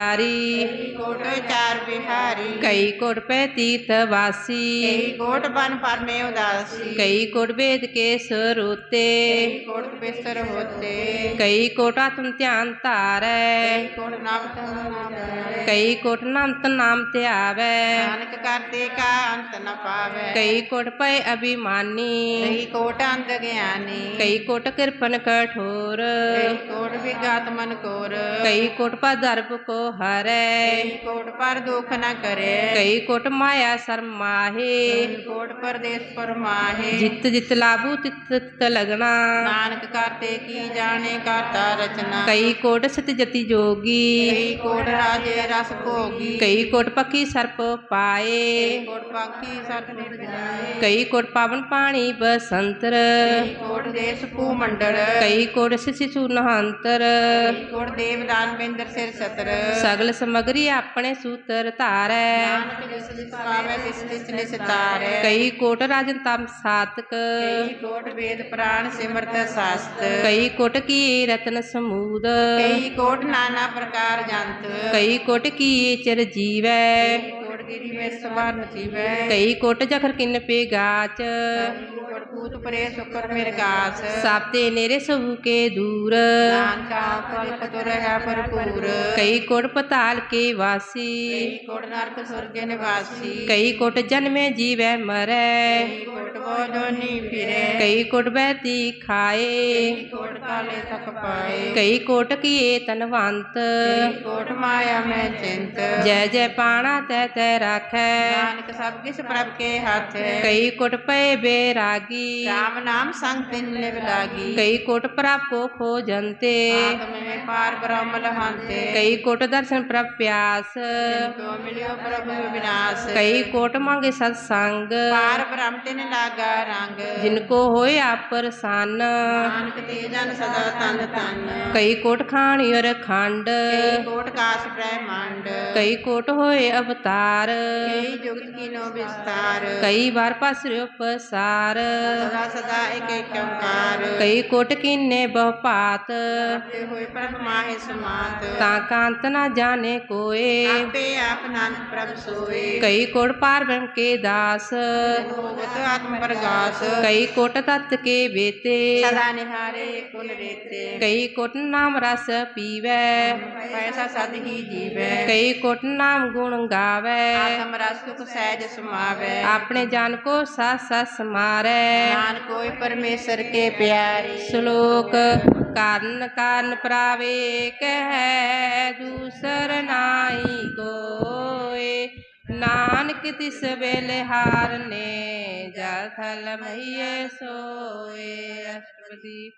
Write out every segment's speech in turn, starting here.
ਹਰੀ ਕੋਟ ਚਾਰ ਬਿਹਾਰੀ ਕਈ ਕੋਟ ਪੈ ਤੀਰਥ ਵਾਸੀ। ਕਈ ਕੋਟ ਬਨ ਪਰਮੇ ਉਦਾਸੀ ਕਈ ਕੋਟ ਵੇਦ ਕੇ ਸਰੂਤੇ ਕਈ ਕੋਟ ਬਿਸਰ ਹੋਤੇ ਕਈ ਕੋਟ ਆਤਮ ਧਿਆਨ ਧਾਰੈ। ਕਈ ਕੋਟ ਨਾਮ ਨਾਮ ਕਈ ਕੋਟ ਨੰਤ ਨਾਮ ਧਿਆਵੈ। ਨਾਨਕ ਕਰਤੇ ਕਾ ਅੰਤ ਨ ਪਾਵੇ ਕਈ ਕੋਟ ਪੈ ਅਭਿਮਾਨੀ। ਕਈ ਕੋਟ ਅੰਧ ਗਿਆਨੀ ਕਈ ਕੋਟ ਕਿਰਪਨ ਕਠੋਰ। ਕਈ ਕੋਟ ਵਿਗਾਤ ਮਨ ਕੋਰ। ਕਈ ਕੋਟ ਪਦਰਬ ਕੋ ਹਰੈ ਕਈ ਕੋਟ ਪਰ ਦੁਖ ਨ ਕਰੇ ਕਈ ਕੋਟ ਮਾਇਆ ਸਰਮਾਹੇ ਕਈ ਕੋਟ ਪਰਦੇਸ ਪਰਮਾਹੇ ਜਿਤ ਜਿਤ ਲਾਭੂ ਤਿਤ ਤਿਤ ਲਗਣਾ ਨਾਨਕ ਕਰਤੇ ਕੀ ਜਾਣੇ ਕਰਤਾ ਰਚਨਾ ਕਈ ਕੋਟ ਸਤ ਜਤੀ ਜੋਗੀ ਕਈ ਕੋਟ ਰਾਜੇ ਰਸ ਭੋਗੀ ਕਈ ਕੋਟ ਪੱਕੀ ਸਰਪ ਪਾਏ ਕਈ ਕੋਟ ਪਾਖੀ ਸਤ ਨਿਤ ਜਾਏ ਕਈ ਕੋਟ ਪਾਵਨ ਪਾਣੀ ਬਸੰਤਰ ਕਈ ਕੋਟ ਦੇਸ ਭੂ ਮੰਡਲ ਕਈ ਕੋਟ ਸਿਸਿ ਨਹੰਤਰ ਸਗਲ ਸਮਗਰੀ ਆਪਣੇ ਸੂਤਰ ਧਾਰੈ। ਨਾਨਕ ਜਿਸ ਜਿਸ ਪਾਵੇ ਤਿਸ ਤਿਸ ਨਿਸਤਾਰੈ ਕਈ ਕੋਟ ਰਾਜਨ ਤਮ ਸਾਤਕ। ਕਈ ਕੋਟ ਵੇਦ ਪ੍ਰਾਣ ਸਿਮਰਤ ਸਾਸਤ। ਕਈ ਕੋਟ ਕੀ ਰਤਨ ਸਮੂਦ। ਕਈ ਕੋਟ ਨਾਨਾ ਪ੍ਰਕਾਰ ਜੰਤ। ਕਈ ਕੋਟ ਕੀ ਚਿਰ ਜੀਵੈ। ਕਈ ਕੋਟ ਗਿਰੀ ਵਿੱਚ ਸਵਰਨ ਜੀਵੈ ਕਈ ਕੋਟ ਜਖਰ ਕਿਨ ਪੇ ਗਾਚ ਕਈ ਕੋਟ ਪੂਤ ਪਰੇ ਸੁਕਰ ਮਿਰਗਾਸ ਸਾਪਤੇ ਨੇਰੇ ਸਭੂ ਕੇ ਦੂਰ ਨਾਨਕਾ ਕਲਪ ਤੁਰ ਹੈ ਭਰਪੂਰ ਕਈ ਕੋਟ ਪਤਾਲ ਕੇ ਵਾਸੀ ਕਈ ਕੋਟ ਕੋਟ ਜਨਮੇ ਜੀਵੈ ਮਰੈ ਕਈ ਕੋਟ ਬੋਧੋਨੀ ਫਿਰੇ ਕਈ ਕੋਟ ਬੈਤੀ ਖਾਏ ਕੋਟ ਕਾਲੇ ਤਕ ਪਾਏ ਕਈ ਕੋਟ ਕੀਏ ਰਾਖੈ। ਨਾਨਕ ਸਭ ਕਿਸ ਪ੍ਰਭ ਕੇ ਹੱਥ। ਕਈ ਕੋਟ ਪਏ ਬੇਰਾਗੀ। RAM ਨਾਮ ਸੰਗ ਤਿਨ ਲਿਵ ਲਾਗੀ। ਕਈ ਕੋਟ ਪ੍ਰਭ ਕੋ ਖੋਜੰਤੇ। ਆਤਮੇ ਪਾਰ ਬ੍ਰਹਮ ਲਹਾਂਤੇ ਕਈ ਕੋਟ ਦਰਸ਼ਨ ਪ੍ਰਭ ਪਿਆਸ। ਤੋ ਮਿਲਿਓ ਪ੍ਰਭ ਵਿਨਾਸ਼ ਕਈ ਕੋਟ ਮੰਗੇ ਸਤ ਸੰਗ। ਪਾਰ ਬ੍ਰਹਮ ਤਿਨ ਲਾਗਾ ਰੰਗ। ਜਿਨ ਕੋ ਹੋਏ ਆਪਰ ਸਨ। ਨਾਨਕ ਤੇ ਜਨ ਸਦਾ ਤਨ ਤਨ। ਕਈ ਕੋਟ ਖਾਣੀ ਔਰ ਖੰਡ। ਕਈ ਕੋਟ ਕਾਸ ਬ੍ਰਹਮੰਡ ਕਈ ਕੋਟ ਹੋਏ ਅਵਤਾਰ। ਵਿਚਾਰ ਕਈ ਜੁਗਤ ਕੀਨੋ ਵਿਸਤਾਰ। ਕਈ ਵਾਰ ਪਾਸਰਿ ਉਪਸਾਰ ਸਦਾ ਸਦਾ ਇੱਕ ਇੱਕ ਓੰਕਾਰ। ਕਈ ਕੋਟ ਕੀਨੇ ਬਹੁ ਭਾਤ ਆਪੇ ਹੋਏ ਪ੍ਰਭ ਮਾਹੇ ਸਮਾਤ। ਤਾਂ ਕਾਂਤ ਨਾ ਜਾਣੇ ਕੋਏ। ਆਪੇ ਆਪ ਨਾਨਕ ਪ੍ਰਭ ਸੋਏ। ਕਈ ਕੋਟ ਪਾਰ ਬ੍ਰਹਮ ਕੇ ਦਾਸ। ਹੋਵਤ ਆਤਮ ਪ੍ਰਗਾਸ। ਕਈ ਕੋਟ ਤਤ ਕੇ ਬੇਤੇ ਸਦਾ ਨਿਹਾਰੇ ਕੁਲ ਰੇਤੇ। ਕਈ ਕੋਟ ਨਾਮ ਰਸ ਪੀਵੇ। ਐਸਾ ਸਦ ਹੀ ਜੀਵੇ। ਕਈ ਕੋਟ ਨਾਮ ਗੁਣ ਗਾਵੇ। ਆਤਮ ਰਸ ਤੁਕ ਸਹਿਜ ਸਮਾਵੇ। ਆਪਣੇ ਜਾਨ ਕੋ ਸਾ ਸਾ ਸਮਾਰੈ। ਨਾਨ ਕੋਈ ਪਰਮੇਸ਼ਰ ਕੇ ਪਿਆਰੀ। ਸ਼ਲੋਕ ਕਾਰਨ ਕਾਰਨ ਪ੍ਰਾਵੇ ਕਹਿ ਦੂਸਰ ਨਾਈ ਕੋਏ। ਨਾਨਕ ਤਿਸ ਵੇਲੇ ਹਾਰਨੇ ਜਲ ਥਲ ਮਈਏ ਸੋਏ। ਰਾਸ਼ਟਰਪਤੀ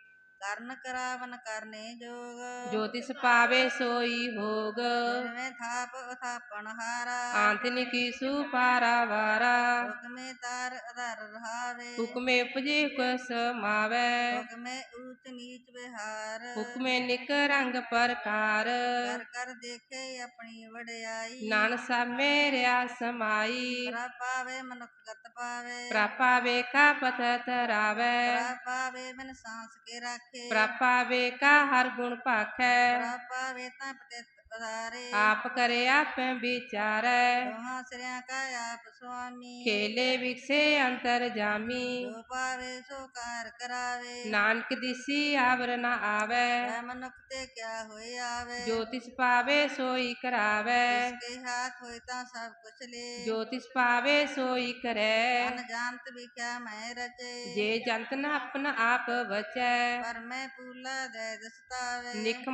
ਕਰਨ ਕਰਾਵਨ ਕਰਨੇ ਜੋਗ। ਜੋ ਤਿਸ ਪਾਵੇ ਸੋਈ ਹੋਗ ਜਿਵੇਂ ਥਾਪ ਉਥਾਪਣ ਹਾਰਾ। ਆਂਤਿਨ ਕੀ ਸੁਪਾਰਾ ਵਾਰਾ। ਹੁਕਮੇ ਤਾਰ ਅਧਰ ਰਹਾਵੇ। ਹੁਕਮੇ ਉਪਜੇ ਕਸ ਮਾਵੈ। ਹੁਕਮੇ ਊਚ ਨੀਚ ਵਿਹਾਰ। ਹੁਕਮੇ ਨਿਕ ਰੰਗ ਪ੍ਰਕਾਰ। ਕਰ ਕਰ ਦੇਖੇ ਆਪਣੀ ਵਡਿਆਈ। ਨਾਨ ਸਭ ਮੇਰਿਆ ਸਮਾਈ। ਪਾਵੇ ਮਨੁੱਖ ਗਤ ਪਾਵੇ। ਪ੍ਰਪਾਵੇ ਕਾ ਪਤ ਤਰਾਵੈ ਪਾਵੇ ਮਨ ਸਾਂਸ ਕੇ ਰਾਖੇ। ਪ੍ਰਪਾਵੇ ਕਾ ਹਰ ਗੁਣ ਭਾਖੈ। ਪ੍ਰਭ ਪਾਵੇ ਤਾਂ ਪਤਿਤ ਆਪ ਕਰੇ ਆਪੇ ਕਾ ਆਪ ਸੁਆਮੀ। ਖੇਲੇ ਵਿਕਸੇ ਅੰਤਰ ਜਾਮੀ। ਜੋ ਪਾਵੇ ਸੋ ਕਾਰ ਕਰਾਵੇ। ਨਾਨਕ ਦਿਸੀ ਆਵਰ ਨ ਆਵੈ। ਮਨੁੱਖ ਤੇ ਕਿਆ ਹੋਏ ਆਵੇ। ਜੋ ਤਿਸ ਪਾਵੇ ਸੋਈ ਕਰਾਵੈ। ਹਾਥ ਹੋਏ ਤਾਂ ਸਭ ਕੁਛ ਲੈ। ਜੋ ਤਿਸ ਪਾਵੇ ਸੋਈ ਕਰੈ। ਮਨ ਜਾਣਤ ਵਿਖਿਆ ਮੈਂ ਰਚੇ। ਜੇ ਜੰਤ ਨ ਆਪਨ ਆਪ ਵਚੈ। ਪਰ ਮੈਂ ਪੂਲਾ ਦੇ ਦਸਤਾਵੇ। ਨਿਖ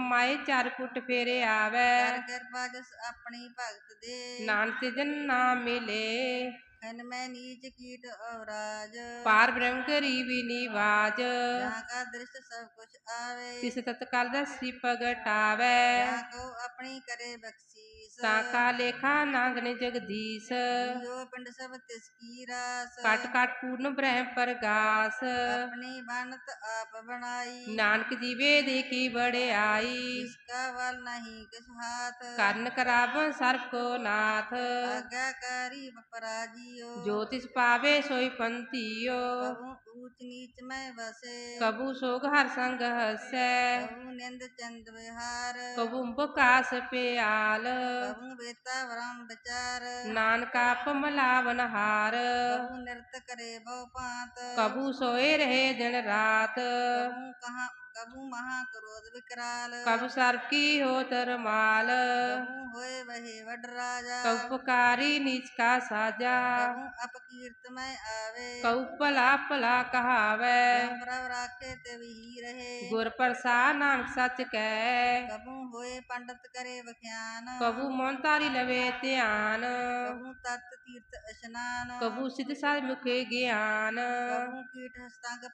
ਕਰ ਕਿਰਪਾ ਜਸ ਆਪਣੀ ਭਗਤ ਦੇ ਨਾਨਕ ਜਨ ਨਾ ਮਿਲੇ। ਮੈਂ ਨੀਚ ਕੀਟ ਔਰਾਜ ਪਾਰ ਬ੍ਰਹਮ ਕਰੀ ਵੀ ਨਿਵਾਜ ਜਾਂ ਕਾ ਦ੍ਰਿਸ਼ ਸਭ ਕੁਛ ਆਵੇ। ਤਿਸ ਤਤਕਾਲ ਦਸੀ ਪਗਟਾਵੈ ਜਾਂ ਕੋ ਆਪਣੀ ਕਰੇ ਬਖਸ਼ੀਸ। ਤਾਂ ਕਾ ਲੇਖਾ ਨਾਗਨੇ ਜਗਦੀਸ਼ ਜੋ ਪਿੰਡ ਸਭ ਤਿਸ ਕੀ ਰਾਸ। ਕਟ ਕਟ ਪੂਰਨ ਬ੍ਰਹਮ ਪ੍ਰਗਾਸ। ਆਪਣੀ ਬਣਤ ਆਪ ਬਣਾਈ। ਨਾਨਕ ਜੀਵੇ ਦੇ ਕੀ ਵੜਿਆਈ ਇਸਕਾ ਵਲ ਨਹੀਂ ਕਿਸ ਹਾਥ। ਕਰਨ ਕਰਾਵ ਸਰਬ ਕੋ ਨਾਥ ਆਗਿਆਕਾਰੀ ਬਪਰਾਜੀ ਜੀਓ ਜੋ ਤਿਸ ਪਾਵੇ ਸੋਈ ਪੰਥੀਓ। ਕਬੂ ਊਚ ਨੀਚ ਮੈਂ ਵਸੇ। ਕਬੂ ਸੋਗ ਹਰ ਸੰਗ ਕਬੂ ਨਿੰਦ ਚੰਦ ਵਿਹਾਰ। ਕਬੂ ਬਕਾਸ ਪਿਆਲ। ਵਰਮ ਵਿਚਾਰ। ਨਾਨਕਾ ਪਮਲਾਵਨ ਹਾਰ। ਕਬੂ ਨਿਰਤ ਕਰੇ ਬਹੁ ਪਾਤ ਕਬੂ ਸੋਏ ਰਹੇ ਕਬੂ ਮਹਾ ਕ੍ਰੋਧ ਵਿਕਰਾਲ। ਕਬ ਸਰਬ ਕੀ ਹੋ ਤਰਮਾਲ ਕਬੂ ਹੋਏ ਵਹੇ ਵਡ ਰਾਜਾ। ਕਬ ਪੁਕਾਰੀ ਨੀਚ ਕਾ ਸਾਜਾ। ਕਬੂ ਅਪਕੀਰਤ ਮੈਂ ਆਵੇ। ਕਉ ਭਲਾ ਭਲਾ ਕਹਾਵੈ। ਪ੍ਰਭ ਰਾਖੇ ਤੇ ਵੀ ਰਹੇ। ਗੁਰ ਪ੍ਰਸਾਦ ਨਾਨਕ ਸੱਚ ਕੈ ਕਬੂ ਹੋਏ ਪੰਡਤ ਕਰੇ ਵਖਿਆਨ। ਕਬੂ ਮਨ ਤਾਰੀ ਲਵੇ ਧਿਆਨ। ਕਬੂ ਤਤ ਤੀਰਥ ਇਸ਼ਨਾਨ। ਕਬੂ ਸਿਧ ਸਾਧ ਮੁਖੇ ਗਿਆਨ। ਕਬੂ ਕੀਟ ਹਸਤੰਗ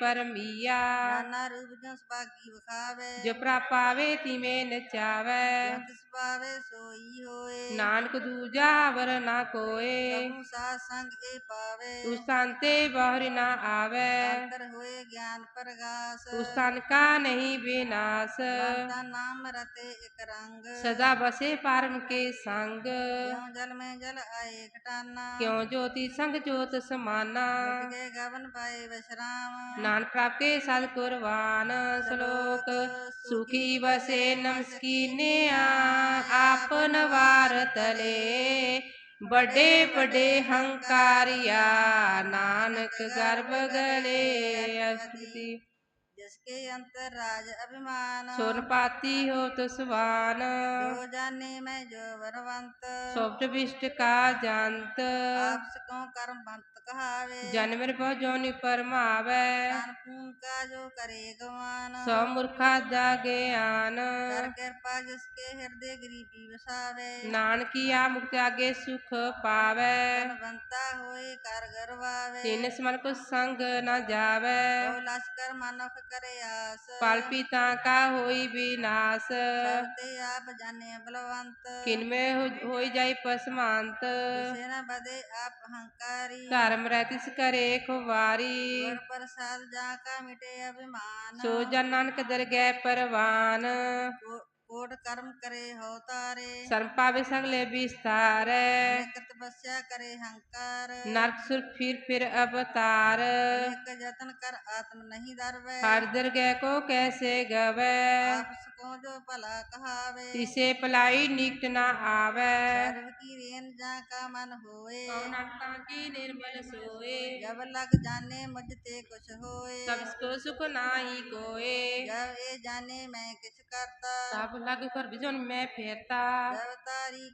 ਪਰਮੀਆ ਨਾਨਾ ਰੂਪ ਜੋ ਸੁਭਾਗੀ ਵਿਖਾਵੇ। ਜੋ ਪ੍ਰਾਪਾਵੇ ਤਿਵੇਂ ਨਚਾਵੈ ਜੋ ਤਿਸ ਪਾਵੇ ਸੋਈ ਹੋਏ। ਨਾਨਕ ਦੂਜਾ ਵਰ ਨਾ ਕੋਏ। ਕਬੂ ਸਾਧ ਸੰਗ ਇਹ ਪਾਵੇ। ਤੂੰ ਸੰਤੇ ਬਾਹਰ ਨਾ ਆਵੈ। ਅੰਤਰ ਹੋਏ ਗਿਆਨ ਪ੍ਰਗਾਸ। ਤੂੰ ਸਨ ਕਾ ਨਹੀਂ ਵਿਨਾਸ਼ ਦਾ ਨਾਮ ਰਤੇ ਇਕ ਰੰਗ। ਸਦਾ ਬਸੇ ਪਰਮ ਕੇ ਸੰਗ। ਜਿਉ ਜਲ ਮੈਂ ਜਲ ਆਏ ਘਟਾਨਾ ਕਿਉ ਜੋਤੀ ਸੰਗ ਜੋਤ ਸਮਾਨਾ। ਮਿਟ ਗਏ ਗਵਨ ਪਾਏ ਵਿਸ਼ਰਾਮ। ਨਾਨਕ ਪ੍ਰਭ ਕੇ ਸਤ ਕੁਰਬਾਨ ਸ਼ਲੋਕ ਸੁਖੀ ਵਸੇ ਨਮਸਕੀਨਿਆ ਆਪਨ ਵਾਰ ਤਲੇ ਵੱਡੇ ਵੱਡੇ ਹੰਕਾਰਿਆ ਨਾਨਕ ਗਰਭ ਗਲੇ ਅਸਤੁਤੀ। ਜਿਸ ਕੇ ਅੰਤਰ ਰਾਜ ਅਭਿਮਾਨ ਸੁਨ ਪਾਤੀ ਹੋ ਤਸਵਾਨ ਜੋ ਜਾਣੇ ਮੈਂ ਜੋ ਵਰਵੰਤ ਸੋਭਟ ਵਿਸ਼ਟ ਕਾ ਜੰਤ। ਆਪਸ ਕੋ ਕਰਮ ਬੰਤ ਕਹਾਵੇ। ਜਨਮਰ ਬਹੁ ਜੋਨਿ ਪਰਮਾਵੈ। ਕਾ ਜੋ ਕਰੇ ਗਵਾਨ। ਸੋ ਮੁਰਖਾ ਦਾ ਗਿਆਨ। ਕਰ ਕਿਰਪਾ ਜਿਸ ਕੇ ਹਿਰਦੇ ਗਰੀਬੀ ਵਸਾਵੇ। ਨਾਨਕੀਆ ਮੁਕਤ ਆਗੇ ਸੁਖ ਪਾਵੈ। ਬੰਤਾ ਹੋਏ ਕਰ ਗਰਵਾਵੇ। ਤਿਨ ਸਮਨ ਕੋ ਸੰਗ ਨ ਜਾਵੈ। ਉਹ ਲਸ਼ਕਰ ਮਨੁਖ ਕਰੇ ਆਸ। ਪਲ ਪੀਤਾ ਕਾ ਹੋਈ ਵਿਨਾਸ਼ ਤੇ ਆਪ ਜਾਣੇ ਬਲਵੰਤ। ਕਿਨਮੇ ਹੋਈ ਜਾਈ ਪਸਮਾਂਤ। ਨਾ ਬਦੇ ਆਪ ਹੰਕਾਰੀ। ਧਰਮ ਤਿਸ ਕਰੇ ਖੁਵਾਰੀ। ਗੁਰ ਪ੍ਰਸਾਦ ਜਾ ਕਾ ਮਿਟੇ ਅਭਿਮਾਨ। ਸੋ ਜਨ ਨਾਨਕ ਦਰਗਹਿ ਪਰਵਾਨ। ਕੋਟ ਕਰਮ ਕਰੇ ਹੋ ਤਾਰੇ ਸਰਮ ਪਾਵੇ ਸਗਲੇ ਵਿਸਤਾਰੈ। ਅਨੇਕ ਤਪੱਸਿਆ ਕਰੇ ਹੰਕਾਰ। ਨਰਕ ਸੁਰ ਫਿਰ ਫਿਰ ਅਵਤਾਰ। ਅਨੇਕ ਯਤਨ ਕਰ ਆਤਮ ਨਹੀਂ ਦਰਵੇ। ਹਰ ਦਰਗਹਿ ਕੋ ਕੈਸੇ ਗਵੈ। ਆਪਸ ਕੋ ਜੋ ਭਲਾ ਕਹਾਵੇ। ਤਿਸੇ ਪਲਾਈ ਨਿਕਟ ਨਾ ਆਵੈ। ਸਰਬ ਕੀ ਰੇਨ ਜਾ ਕਾ ਮਨ ਹੋਏ। ਕਉ ਨਕਤਾਂ ਕੀ ਨਿਰਮਲ ਸੋਏ। ਜਬ ਲਗ ਜਾਣੇ ਮੁਝ ਤੇ ਕੁਛ ਹੋਏ। ਸਭ ਕੋ ਸੁਖ ਨਾਹੀ ਕੋਏ। ਜਬ ਇਹ ਜਾਣੇ ਮੈਂ ਕਿਛ ਕਰਤਾ। ਸਭ ਲਗ ਕਰ ਵਿਜਨ ਮੈਂ ਫੇਰਤਾ। ਜਬ ਤਾਰੀ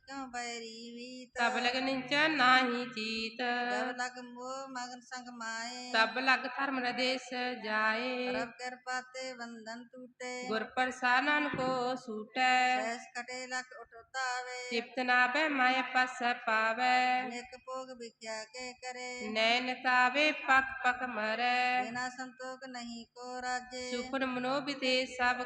ਵੀਤ ਤਬ ਲਗ ਨਿੰਚਨ ਨਾਹੀ ਚੀਤ। ਜਬ ਲਗ ਮੋਹ ਮਗਨ ਸੰਗ ਮਾਏ। ਤਬ ਲਗ ਧਰਮ ਰਦੇਸ ਜਾਏ। ਰਬ ਕਿਰਪਾ ਤੇ ਬੰਧਨ ਟੂਟੇ। ਗੁਰ ਪ੍ਰਸਾਦਨ ਕੋ ਸੂਟੈ। ਸੈਸ ਕਟੇ ਲਖ ਉਠਤਾਵੇ। ਤਿਪਤ ਨਾ ਬੈ ਮਾਇ ਪਸ ਵਿਖਿਆ ਕੇ ਕਰੇ। ਨੈਣ ਤਾਵੇ ਪਕ ਪਕ ਮਰੈ। ਬਿਨਾ ਸੰਤੋਖ ਨਹੀਂ ਕੋ ਰਾਜੇ। ਸੁਖਨ ਮਨੋ ਬਿਤੇ ਸਭ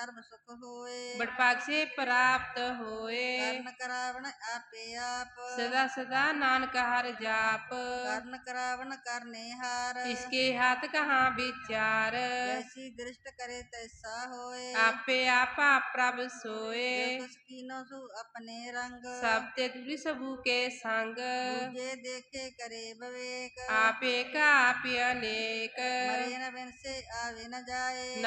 ਕਾਜੈ ਨਾਮ ਰੰਗ ਸਰਬ ਸੁਖ ਹੋਏ ਬੜ ਪਾਗ ਸੇ ਪ੍ਰਾਪਤ ਹੋਏ ਕਰਨ ਕਰਾਵਣ ਆਪੇ ਆਪ ਸਦਾ ਸਦਾ ਨਾਨਕ ਹਰ ਜਾਪ ਕਰਨ ਕਰਾਵਣ ਕਰਨੇ ਹਾਰ ਇਸਕੇ ਹੱਥ ਕਹਾਂ ਵਿਚਾਰ ਜੈਸੀ ਦ੍ਰਿਸ਼ਟ ਕਰੇ ਤੈਸਾ ਹੋਏ ਆਪੇ ਆਪਾ ਪ੍ਰਭ ਸੋਏ ਜੋ ਕੁਛ ਕੀਨੋ ਸੂ ਆਪਣੇ ਰੰਗ ਸਭ ਤੇ ਤੁਰੀ ਸਭੂ ਕੇ ਸੰਗ ਦੂਜੇ ਦੇਖੇ ਕਰੇ ਬਵੇਕ ਆਪੇ ਕਾ ਆਪੇ ਅਨੇਕ ਮਰੇ ਨ ਬਿਨਸੇ ਆਵੇ ਨ ਜਾਏ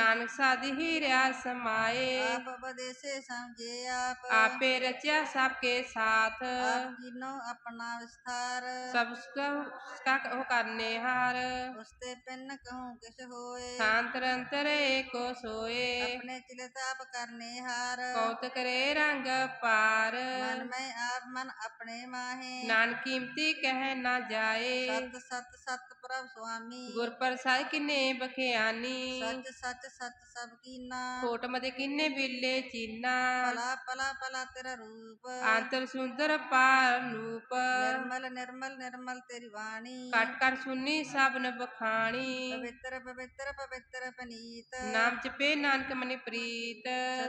ਸਮਾਏ ਆਪ ਬਦੇਸੇ ਸਮਝੇ ਆਪ। ਆਪੇ ਰਚਿਆ ਸਭ ਕੇ ਸਾਥ। ਆਪ ਕੀਨੋ ਆਪਣਾ ਵਿਸਥਾਰ। ਸਭ ਸੁਕਾ ਉਹ ਕਰਨੇ ਹਾਰ। ਉਸਤੇ ਪਿੰਨ ਕਹੂੰ ਕਿਛ ਹੋਏ। ਸ਼ਾਂਤ ਅੰਤਰ ਏਕੋ ਸੋਏ। ਆਪਣੇ ਚਿਲਤ ਆਪ ਕਰਨੇ ਹਾਰ। ਕੌਤ ਕਰੇ ਰੰਗ ਪਾਰ ਮਨ ਮੈਂ ਆਪ ਮਨ ਆਪਣੇ ਮਾਹੇ। ਨਾਨਕ ਕੀਮਤੀ ਕਹਿ ਨਾ ਜਾਏ। ਸਤ ਸਤ ਸਤ ਪ੍ਰਭ ਸੁਆਮੀ। ਗੁਰ ਪ੍ਰਸਾਦ ਕਿਨੇ ਬਖਿਆਨੀ। ਸੱਚ ਸੱਚ ਸੱਚ ਸਭ ਕੀਨਾ। ਕੋਟ ਮਦੇ ਕਿਨੇ ਬਿੱਲੇ ਚੀਨਾ। ਭਲਾ ਭਲਾ ਭਲਾ ਤੇਰਾ ਰੂਪ। ਅੰਤਰ ਸੁੰਦਰ ਪਾਰ ਨੂਪ ਨਿਰਮਲ ਨਿਰਮਲ ਨਿਰਮਲ ਤੇਰੀ ਬਾਣੀ। ਕਟ ਕਰ ਸੁਨੀ ਸਭਨ ਬਖਾਣੀ। ਪਵਿੱਤਰ ਪਵਿੱਤਰ ਪਵਿੱਤਰ ਪਨੀਤ। ਨਾਮ ਜਪੇ ਨਾਨਕ ਮਨੀ ਪ੍ਰੀਤ।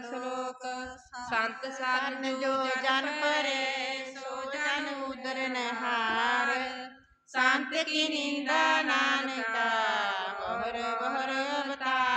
ਸ਼ਲੋਕ ਸੰਤ ਸਾਧ ਤਨ ਜੋ ਜਨ ਪਰੇ ਸੋ ਜਨ ਉਦਰਨ ਹਾਰ ਸੰਤ ਕੀ ਨਿੰਦਾ ਨਾਨਕਾ ਬਹਰ ਬਹਰ ਅਵਤਾਰ।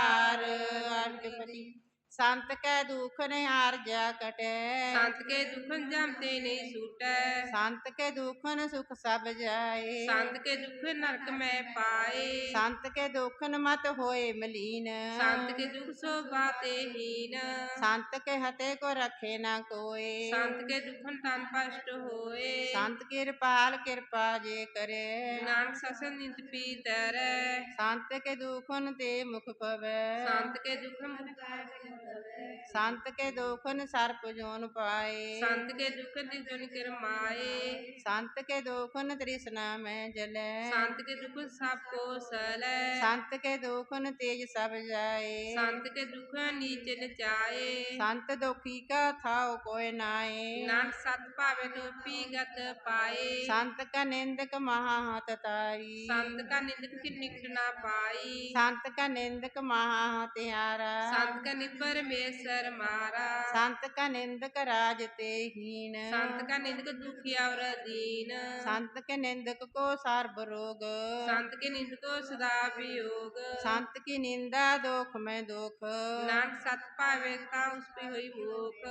ਸੰਤ ਕੈ ਦੁਖ ਨ ਆਰਜਾ ਕਟੈ ਸੰਤ ਕੇ ਦੁਖਨ ਜਮਤੇ ਨਹੀਂ ਸੂਟੈ ਸੰਤ ਕੇ ਦੁਖਨ ਸੁਖ ਸਭ ਜਾਏ ਸੰਤ ਕੇ ਦੁਖ ਨਰਕ ਮੈਂ ਪਾਏ ਸੰਤ ਕੇ ਦੁਖਨ ਮਤ ਹੋਏ ਮਲੀਨ ਸੰਤ ਕੇ ਦੁਖ ਸੋ ਬਾਤੇ ਹੀਨ ਸੰਤ ਕੇ ਹਤੇ ਕੋ ਰਖੇ ਨਾ ਕੋਏ ਸੰਤ ਕੇ ਦੁਖਨ ਤਨ ਪਸ਼ਟ ਹੋਏ ਸੰਤ ਕਿਰਪਾਲ ਕਿਰਪਾ ਜੇ ਕਰੇ ਨਾਨਕ ਸਸਨ ਨਿਤ ਪੀਤਰੈ ਸੰਤ ਕੇ ਦੁਖਨ ਤੇ ਮੁਖ ਪਵੈ ਸੰਤ ਕੇ ਦੁਖਨ ਸੰਤ ਕੇ ਦੁਖਨ ਸਰਪ ਜੋਨ ਪਾਏ। ਸੰਤ ਕੇ ਦੁਖ ਨਿਜਨ ਕਰਮਾਏ ਸੰਤ ਕੇ ਦੁਖਨ ਤ੍ਰਿਸ਼ਨਾ ਮੈਂ ਜਲੈ। ਸੰਤ ਕੇ ਦੁਖ ਸਭ ਕੋ ਸਲੈ। ਸੰਤ ਕੇ ਦੁਖਨ ਤੇਜ ਸਭ ਜਾਏ। ਸੰਤ ਕੇ ਦੁਖ ਨੀਚ ਨਚਾਏ ਸੰਤ ਦੁਖੀ ਕਾ ਥਾਉ ਕੋਇ ਨਾਏ। ਨਾਨਕ ਸਤ ਭਾਵੇ ਤੋ ਪੀਗਤ ਪਾਏ। ਸੰਤ ਕਾ ਨਿੰਦਕ ਮਹਾ ਹਤ ਤਾਰੀ ਸੰਤ ਕਾ ਨਿੰਦਕ ਕਿ ਨਿਕਟ ਨਾ ਪਾਈ। ਸੰਤ ਕਾ ਨਿੰਦਕ ਮਹਾ ਹਤਿਆਰਾ ਸੰਤ ਕਾ ਨਿਪਰ ਮੇਸਰ ਮਾਰਾ ਸੰਤ ਕਾ ਨਿੰਦਕ ਰਾਜ ਤੇ ਹੀਨ ਸੰਤ ਕਾ ਨਿੰਦਕ ਦੁਖਿਆ ਵਰ ਦੀਨ ਸੰਤ ਕੇ ਨਿੰਦਕ ਕੋ ਸਰਬ ਰੋਗ। ਸੰਤ ਕੇ ਨਿੰਦਕੋ ਸਦਾ ਵਿਯੋਗ। ਸੰਤ ਕੀ ਨਿੰਦਾ ਦੁਖ ਮੈਂ ਦੁਖ। ਨਾਨਕ ਸਤ ਭਾਵੇ ਤਾ ਉਸ ਪੇ ਹੋਈ ਮੋਖ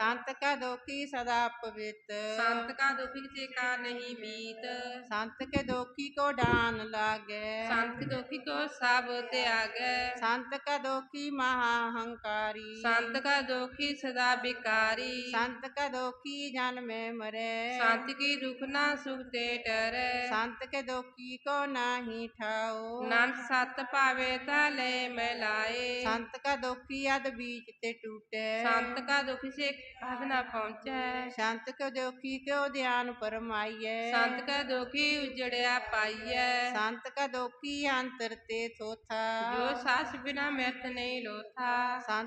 ਸੰਤ ਕਾ ਦੁਖੀ ਸਦਾ ਪਵਿੱਤ ਸੰਤ ਕਾ ਦੁਖੀ ਜੇ ਕਾ ਨਹੀਂ ਮੀਤ। ਸੰਤ ਕੇ ਦੁਖੀ ਕੋ ਡਾਨ ਲਾਗੈ। ਸੰਤ ਦੁਖੀ ਕੋ ਸਭ ਤਿਆਗੈ। ਸੰਤ ਕਾ ਦੁਖੀ ਮਹਾ ਹੰਕਾਰੀ ਸੰਤ ਕਾ ਦੁਖੀ ਸਦਾ ਬਿਕਾਰੀ ਸੰਤ ਕਾ ਦੁਖੀ ਜਨ ਮੈਂ ਮਰੈ। ਸੰਤ ਕੀ ਦੁਖ ਨਾ ਸੁਖ ਤੇ ਟਰੈ ਸੰਤ ਕੇ ਦੁਖੀ ਕੋ ਨਾਹੀ ਠਾਓ। ਨਾਨਕ ਸਤ ਭਾਵੇ ਤਾ ਲੈ ਮੈਂ ਲਾਏ। ਸੰਤ ਕਾ ਦੁਖੀ ਅਦ ਬੀਚ ਤੇ ਟੂਟੈ। ਸੰਤ ਕਾ ਦੁਖ ਸੇ ਕਦ ਨਾ ਪਹੁੰਚੈ। ਸੰਤ ਕੋ ਦੁਖੀ ਕਿਉ ਧਿਆਨ ਪਰਮਾਈਐ ਸੰਤ ਕਾ ਦੁਖੀ ਉਜੜਿਆ ਪਾਈਐ ਸੰਤ ਕਾ ਦੁਖੀ ਅੰਤਰ ਤੇ ਥੋਥਾ ਜੋ ਸਾਸ ਬਿਨਾ ਮਿਤ ਨਹੀਂ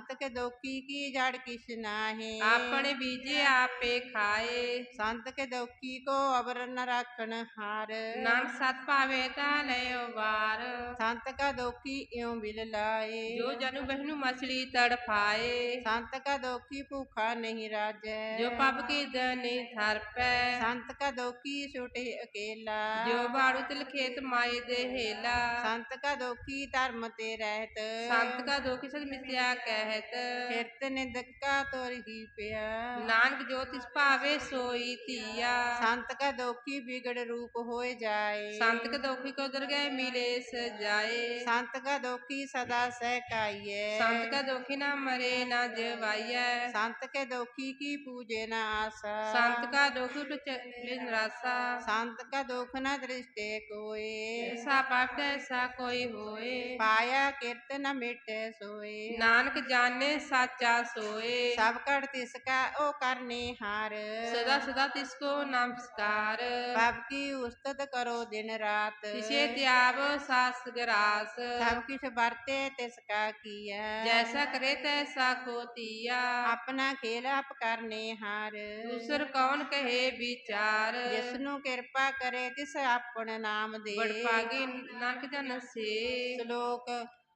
ਸੰਤ ਕੇ ਦੁਖੀ ਕੀ ਜੜ ਕਿਛ ਨਾਹੀ। ਆਪਣੇ ਬੀਜੇ ਆਪੇ ਖਾਏ। ਸੰਤ ਕੇ ਦੁਖੀ ਕੋ ਅਬਰ ਨ ਰਾਖਣ ਹਾਰ। ਨਾਨਕ ਸਤ ਭਾਵੇ ਤਾ ਲਿਓ ਵਾਰ ਸੰਤ ਕਾ ਦੁਖੀ ਇਉ ਬਿਲ ਲਾਏ। ਜੋ ਜਨੁ ਬਹਿਨੂ ਮਛਲੀ ਤੜਫਾਏ ਸੰਤ ਕਾ ਦੁਖੀ ਭੂਖਾ ਨਹੀਂ ਰਾਜੈ। ਜੋ ਪਬ ਕੀ ਦਨੀ ਥਰਪੈ ਸੰਤ ਕਾ ਦੁਖੀ ਛੋਟੇ ਅਕੇਲਾ। ਜੋ ਬਾੜੂ ਤਿਲ ਖੇਤ ਮਾਏ ਦੇ ਹੇਲਾ। ਸੰਤ ਕਾ ਦੁਖੀ ਧਰਮ ਤੇ ਰਹਿਤ। ਸੰਤ ਕਾ ਦੁਖ ਸਦ ਮਿਥਿਆ ਕਹਿਤ ਫਿਰਤ ਨਿੰਦਕ ਕਾ ਤੁਰ ਹੀ ਪਿਆ। ਨਾਨਕ ਜੋ ਤਿਸ ਭਾਵੇ ਸੋਈ ਧੀਆ। ਸੰਤ ਕਾ ਦੁਖੀ ਵਿਗੜ ਰੂਪ ਹੋਏ ਜਾਏ। ਸੰਤ ਕ ਦੁਖੀ ਕੋ ਦਰਗਹਿ ਮਿਲੇ ਸਜਾਏ। ਸੰਤ ਕਾ ਦੁਖੀ ਸਦਾ ਸਹਿਕਾਈਐ। ਸੰਤ ਕਾ ਦੁਖੀ ਨਾ ਮਰੇ ਨਾ ਜਵਾਈਐ। ਸੰਤ ਕੇ ਦੁਖੀ ਕੀ ਪੂਜੇ ਨਾ ਆਸਾ। ਸੰਤ ਕਾ ਦੁਖ ਉਠ ਚਲੇ ਨਰਾਸਾ। ਸੰਤ ਕਾ ਦੁਖ ਨ ਦ੍ਰਿਸ਼ਟੇ ਕੋਏ। ਐਸਾ ਪਾਪ ਐਸਾ ਕੋਈ ਹੋਏ। ਪਾਇਆ ਕਿਰਤ ਨ ਮਿਟੇ ਸੋਏ। ਨਾਨਕ ਜਾਣੇ ਸਾਚਾ ਸੋਏ। ਸਭ ਕੜ ਤਿਸ ਕਾ ਉਹ ਕਰਨੇ ਹਾਰ ਸਦਾ ਸਦਾ ਤਿਸ ਕੋ ਨਮਸਕਾਰ। ਸਭ ਕੀ ਉਸਤਤ ਕਰੋ ਦਿਨ ਰਾਤ। ਤਿਸੇ ਤਿਆਬ ਸਾਸ ਗਰਾਸ ਸਭ ਕਿਛ ਵਰਤੇ ਤਿਸ ਕਾ ਕੀਆ ਜੈਸਾ ਕਰੇ ਤੈਸਾ ਖੋਤੀਆ ਆਪਣਾ ਖੇਲ ਆਪ ਕਰਨੇ ਹਾਰ ਦੂਸਰ ਕੌਣ ਕਹੇ ਵਿਚਾਰ। ਜਿਸ ਨੂੰ ਕਿਰਪਾ ਕਰੇ ਤਿਸ ਆਪਣ ਨਾਮ ਦੇ। ਬੜ ਭਾਗੀ ਨਾਨਕ ਜਨ ਸੇ ਸ਼ਲੋਕ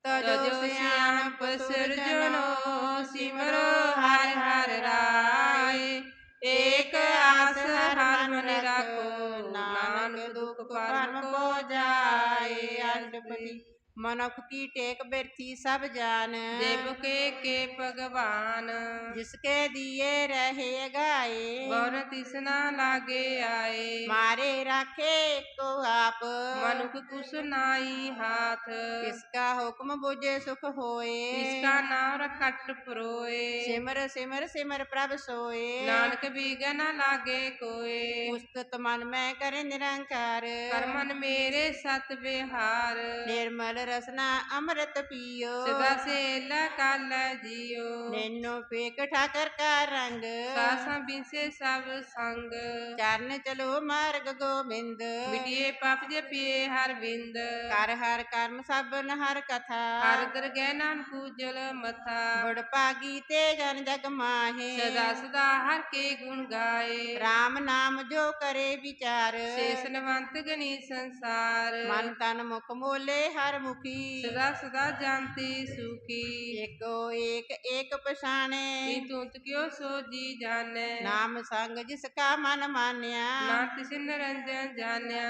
ਤਜੋ ਸਿਆਣਪ ਸਿਰਜਣੋ ਸਿਮਰੋ ਹਰ ਹਰ ਰਾਏ ਏਕ ਆਸ ਹਰ ਮਨ ਰਾਖੋ ਨਾਨਕ ਦੁਖ ਪਰਮ ਕੋ ਜਾਏ ਅਸ਼ਟਪਦੀ ਮਨੁੱਖ ਕੀ ਟੇਕ ਬਿਰਥੀ ਸਭ ਜਾਨ। ਦੇਵ ਕੇ ਕੇ ਭਗਵਾਨ। ਜਿਸਕੇ ਦੀਏ ਰਹੇ ਗਾਏ। ਗੌਰ ਤਿਸਨਾ ਲਾਗੇ ਆਏ। ਮਾਰੇ ਰਾਖੇ ਕੋ ਆਪ। ਮਨੁਖ ਕੁਸ ਨਾਈ ਹਾਥ। ਕਿਸਕਾ ਹੁਕਮ ਬੁਝੇ ਸੁਖ ਹੋਏ। ਇਸਕਾ ਨਾਮ ਰਖਟ ਪਰੋਏ। ਸਿਮਰ ਸਿਮਰ ਸਿਮਰ ਪ੍ਰਭ ਸੋਏ। ਨਾਨਕ ਵੀਗੈ ਨਾ ਲਾਗੇ ਕੋਏ। ਉਸਤਤ ਮਨ ਮੈਂ ਕਰੇ ਨਿਰੰਕਾਰ। ਕਰਮਨ ਮੇਰੇ ਸਤ ਵਿਹਾਰ। ਨਿਰਮਲ ਰਸਨਾ ਅੰਮ੍ਰਿਤ ਪੀਓ। ਸਦਾ ਸੇਲਾ ਕਾਲ ਜੀਓ। ਨੈਨੋ ਪੇਕ ਠਾਕਰ ਕਾ ਰੰਗ। ਸਾਸਾਂ ਬਿਨਸੇ ਸਭ ਸੰਗ। ਚਰਨ ਚਲੋ ਮਾਰਗ ਗੋਬਿੰਦ। ਮਿਟਿਏ ਪਾਪ ਜਪੀਏ ਹਰ ਬਿੰਦ। ਕਰ ਹਰ ਕਰਮ ਸਭਨ ਹਰ ਕਥਾ। ਹਰ ਦਰਗਹਿ ਨਾਨਕ ਉਜਲ ਮਥਾ। ਬੜ ਭਾਗੀ ਤੇ ਜਨ ਜਗ ਮਾਹੇ। ਸਦਾ ਸਦਾ ਹਰ ਕੇ ਗੁਣ ਗਾਏ। RAM ਨਾਮ ਜੋ ਕਰੇ ਵਿਚਾਰ। ਸੇਸਨਵੰਤ ਗਣੀ ਸੰਸਾਰ। ਮਨ ਤਨ ਮੁਖ ਮੋਲੇ ਹਰ ਮੁਖ ਮੁਖੀ ਸਦਾ ਸਦਾ ਜਾਣਤੀ ਸੁਖੀ ਏਕੋ ਏਕ ਏਕ ਪਛਾਣੇ। ਤੀ ਕਿਉ ਸੋ ਜੀ ਜਾਣੈ? ਨਾਮ ਸੰਗ ਜਿਸ ਕਾ ਮਨ ਮਾਨਿਆ। ਨਾ ਤਿਸ ਨਿਰੰਜਨ ਜਾਣਿਆ।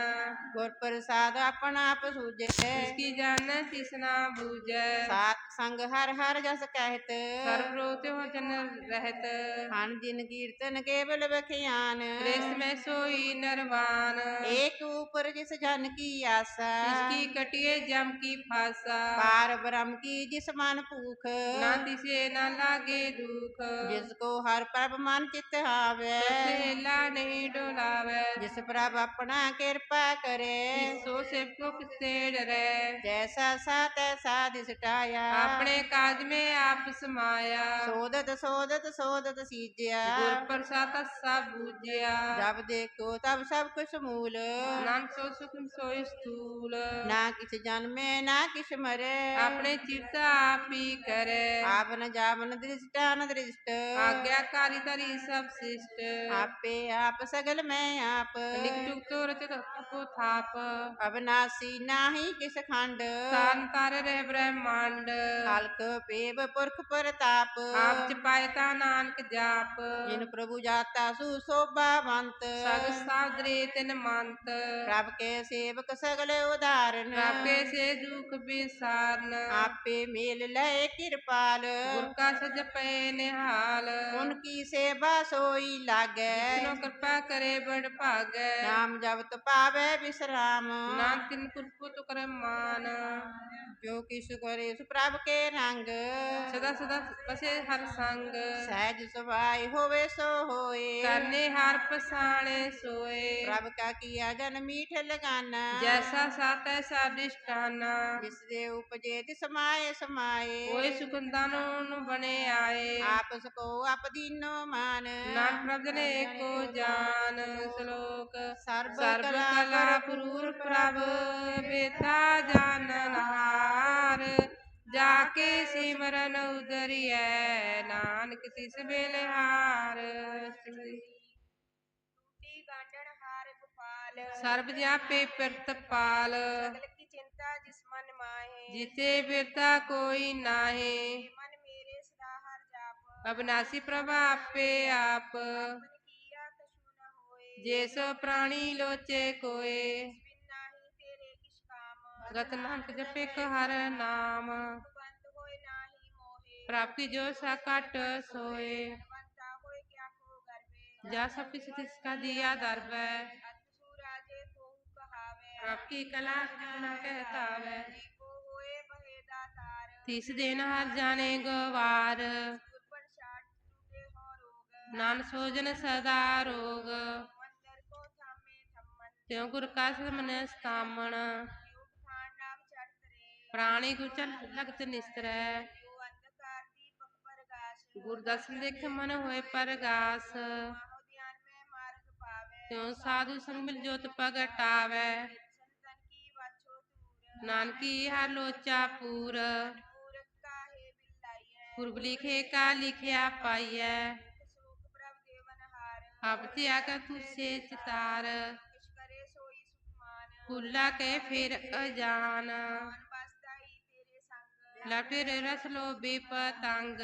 ਗੁਰ ਪ੍ਰਸਾਦ ਆਪਣਾ ਆਪ ਸੂਝੈ ਜਿਸ ਕੀ ਜਾਣੈ ਤਿਸ ਨਾ ਬੂਝੈ ਸਾਤ ਸੰਗ ਹਰ ਹਰ ਜਸ ਕਹਿਤ। ਸਰਬ ਰੋਗ ਤੇ ਹੋ ਜਨ ਰਹਿਤ। ਹਨ ਜਿਨ ਕੀਰਤਨ ਕੇਵਲ ਬਖਿਆਨ ਪ੍ਰੇਸ ਮੈਂ ਸੋਈ ਨਰਵਾਨ। ਏਕ ਉਪਰ ਜਿਸ ਜਨ ਕੀ ਆਸਾ। ਕੀ ਕਟਿਏ ਜਮ ਫਾਸਾ ਪਾਰ ਬ੍ਰਹਮ ਕੀ ਜਿਸ ਮਨ ਭੂਖ ਨਾ ਤਿਸੇ ਨਾ ਲਾਗੇ ਦੁਖ। ਜਿਸ ਕੋ ਹਰ ਪ੍ਰਭ ਮਨ ਚਿਤ ਆਵੇ ਸੇਲਾ ਨਹੀਂ ਡੋਲਾਵੇ। ਜਿਸ ਪ੍ਰਭ ਆਪਣਾ ਕਿਰਪਾ ਕਰੇ ਸੋ ਸਿਵ ਕੋ ਕਿਤੇ ਡਰੈ ਜੈਸਾ ਸਾ ਤੈਸਾ ਦਿਸਟਾਇਆ ਆਪਣੇ ਕਾਜ ਮੇ ਆਪ ਸਮਾਇਆ। ਸੋਦਤ ਸੋਦਤ ਸੋਦਤ ਸੀਜਿਆ। ਗੁਰ ਪ੍ਰਸਾਦ ਸਭ ਬੂਝਿਆ। ਜਬ ਦੇਖੋ ਤਬ ਸਭ ਕੁਛ ਮੂਲ। ਨਾਨਕ ਸੋ ਸੁਖਮ ਸੋਈ ਸਥੂਲ। ਨਾ ਕਿਛ ਜਨਮੇ ਨਾ ਕਿਛ ਮਰੇ। ਆਪਣੇ ਚਿਤ ਆਪ ਕਰੇ। ਆਪ ਨ ਜਾਵਨ ਦ੍ਰਿਸ਼ਟਾ ਨ ਦ੍ਰਿਸ਼ਟ। ਆਗਿਆਕਾਰੀ ਤਰੀ ਸਭ ਸਿਸ਼ਟ। ਆਪੇ ਆਪ ਸਗਲ ਮੈਂ ਆਪ। ਨਿਕਟੁਕ ਤੋ ਰਚਤ ਕੋ ਥਾਪ। ਅਬਨਾਸੀ ਨਾਹੀ ਕਿਸ ਖੰਡ। ਤਾਨ ਤਾਰ ਰਹਿ ਬ੍ਰਹਮੰਡ। ਹਲਕ ਪੇਵ ਪੁਰਖ ਪ੍ਰਤਾਪ। ਆਪ ਨਾਨਕ ਜਾਪ। ਜਿਨ ਪ੍ਰਭੂ ਜਾਤਾ ਸੂ ਸੋਭਾਵੰਤ ਸਗ ਸਾਦਰੇ ਤਿਨ ਮੰਤ। ਪ੍ਰਭ ਕੇ ਸੇਵਕ ਸਗਲ ਉਦਾਹਰਨ ਰਾਪੇ ਸੇ ਦੁਖ ਬਿਸਾਰਨ ਆਪੇ ਮੇਲ ਲੈ ਕਿਰਪਾਲ। ਗੁਰ ਕਾ ਸਜ ਪਏ ਨਿਹਾਲ। ਉਨ ਕੀ ਸੇਵਾ ਸੋਈ ਲਾਗੈ? ਜਿਨੋ ਕਿਰਪਾ ਕਰੇ ਬੜ ਭਾਗੈ। ਨਾਮ ਜਪਤ ਪਾਵੇ ਵਿਸਰਾਮ ਨਾਨਕ ਤਿਨ ਕੁਰਪੁਤ ਕਰ ਮਾਨ ਜੋ ਕਿਛ ਕਰੇ ਸੁ ਪ੍ਰਭ ਕੇ ਰੰਗ। ਸਦਾ ਸਦਾ ਬਸੇ ਹਰ ਸੰਗ। ਸਹਿਜ ਸੁਭਾਈ ਹੋਵੇ ਸੋ ਹੋਏ। ਕਰਨੇ ਹਰ ਪਸਾਣੇ ਸੋਏ। ਪ੍ਰਭ ਕਾ ਕੀਆ ਜਨ ਮੀਠ ਲਗਾਨਾ। ਜੈਸਾ ਸਾਤੈ ਸਾਡਿਸ਼ਟਾਨਾ ਜਿਸ ਦੇ ਉਪਜੇ ਤਿਸ ਸਮਾਏ ਸਮਾਏ। ਓਏ ਸੁਖੰਦਾਨੋ ਨੂੰ ਬਣੇ ਆਏ। ਆਪਸ ਕੋ ਆਪ ਦੀਨੋ ਮਾਨ। ਨਾਨਕ ਪ੍ਰਭ ਜਨੇ ਕੋ ਜਾਨ ਸ਼ਲੋਕ। ਸਰਬ ਕਲਾ ਪੁਰੂਰ ਪ੍ਰਭ ਬੇਤਾ ਜਾਣਨ ਹਾਰ ਜਾ ਕੇ ਸਿਮਰਨ ਉਦਰੀਐ ਨਾਨਕ ਤਿਸ ਬੇਲਿਹਾਰ ਟੂਟੀ ਗਾਂਡਣ ਹਾਰ ਗੋਪਾਲ। ਸਰਬ ਜਾਪੇ ਪ੍ਰਤਪਾਲ ਸਗਲ ਕੀ ਚਿੰਤਾ ਜਿਸ ਮਨ ਮਾਹੇ। ਜਿਤੇ ਬਿਰਤਾ ਕੋਈ ਨਾਹੀ। ਮਨ ਮੇਰੇ ਸਦਾ ਹਰ ਜਾਪ। ਅਬਨਾਸੀ ਪ੍ਰਭ ਆਪੇ ਆਪ। ਕੀਆ ਕਛੂ ਨ ਹੋਏ। ਜੇਸ ਪ੍ਰਾਣੀ ਲੋਚੇ ਕੋਏ। ਕਾਮ ਗਤ ਨਾਨਕ ਜਪੇ ਕ ਹਰ ਨਾਮ ਮੋਹੇ। ਪ੍ਰਾਪਤੀ ਜੋ ਸਾ ਕਟ ਸੋਏ। ਕੋ ਜਾ ਸਭ ਕਿਛ ਤਿਸ ਕਾ ਦਿਆ ਦਰਬੈ ਕਹਾਵੇ। ਪ੍ਰਭ ਕੀ ਕਲਾ ਨਾ ਕਹਤਾਵੈ ਕੋ ਤਿਸ ਦਿਨ ਹਰ ਜਾਣੇ ਗਵਾਰ। ਹੋ ਨਾਨ ਸੋਜਨ ਸਦਾ ਰੋਗ। ਕੋ ਤਿਉ ਗੁਰ ਕਾ ਮਨ ਸਤਾਮਣ। ਪ੍ਰਾਣੀ ਗੁਚਲ ਲਗਤ ਨਿਸਰੈ ਜੋ ਅੰਧਕਾਰ ਦੀਪਕ ਪ੍ਰਗਾਸ਼ ਗੁਰ ਦਰਸ਼ਨ ਦੇਖ ਮਨ ਹੋਏ ਪਰਗਾਸ। ਮਾਹੋ ਧਿਆਨ ਮੈਂ ਮਾਰਗ ਪਾਵੇ ਤਿਉ ਸਾਧੂ ਸੰਗ ਮਿਲ ਜੋਤ ਪ੍ਰਗਟਾਵੈ ਸੰਤਨ ਕੀ ਵਾਛੋ ਤੂਰ ਨਾਨਕੀ ਹਰ ਲੋਚਾ ਪੂਰ। ਮੂਰਖ ਕਾਹੇ ਬਿਲਾਈਐ ਪੁਰਬ ਲਿਖੇ ਕਾ ਲਿਖਿਆ ਪਾਈਐ। ਸੋਖ ਪ੍ਰਭ ਦੇਵਨ ਹਾਰ ਆਪ ਤਿਆਗ ਤੁਸੇ ਚਿਤਾਰ ਕਿਛ ਕਰੇ ਸੋਈ ਸੁਖਮਾਨ ਫੁੱਲਾ ਕੇ ਫਿਰ ਅਜਾਨ। ਮਨ ਬਸਤਾਈ ਤੇਰੇ ਸੰਗ ਲਟਿਰ ਰਸ ਲੋਭੀ ਪਤੰਗ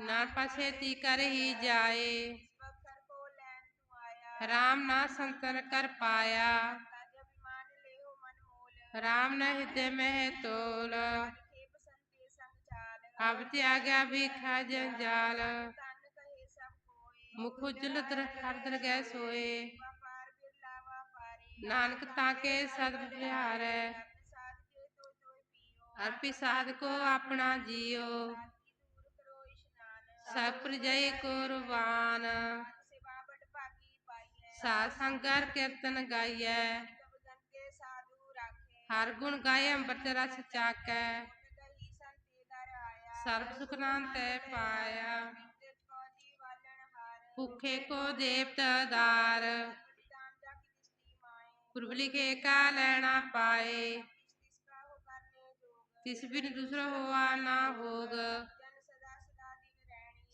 ਨਾ ਪਛੇ ਤੀ ਕਰ ਹੀ ਜਾਏ। ਬਖਰ ਕੋ ਲੈਣ ਤੂੰ ਆਇਆ ਰਾਮ ਨਾ ਸੰਤਨ ਕਰ ਪਾਇਆ। ਰਾਮ ਨ ਹਿਰਦੇ ਮਹਿ ਤੋਲ। ਖੇ ਬਸੰਤੇ ਸੰਗ ਚਾਲ ਵਿਖਾ ਜੰਜਾਲ। ਮੁਖ ਉਜਲ ਦਰ ਹਰ ਦਰ ਸੋਏ। ਨਾਨਕ ਤਾਂ ਕੇ ਸਦ ਵਿਹਾਰੈ। ਅਰਪੀ ਸਾਧ ਕੋ ਆਪਣਾ ਜੀਓ। ਸਭ ਪ੍ਰਜੈ ਕੁਰਬਾਨ ਸਾਧ ਸੰਗਰ ਕੀਰਤਨ ਗਾਈਐ। ਹਰ ਗੁਣ ਗਾਏ ਅੰਮ੍ਰਿਤ ਰਸ ਚਾਕੈ। ਸਰਬ ਸੁਖ ਪਾਇਆ ਤੇ ਹਾਰ ਭੁਖੇ ਕੋ ਦੇਵਤ ਦਾਰ ਪੁਰਬ ਲਿਖੇ ਕਾ ਲੈਣਾ ਪਾਏ। ਤਿਸ ਬਿਨ ਦੂਸਰਾ ਹੋਆ ਨਾ ਹੋਗ। ਜਨ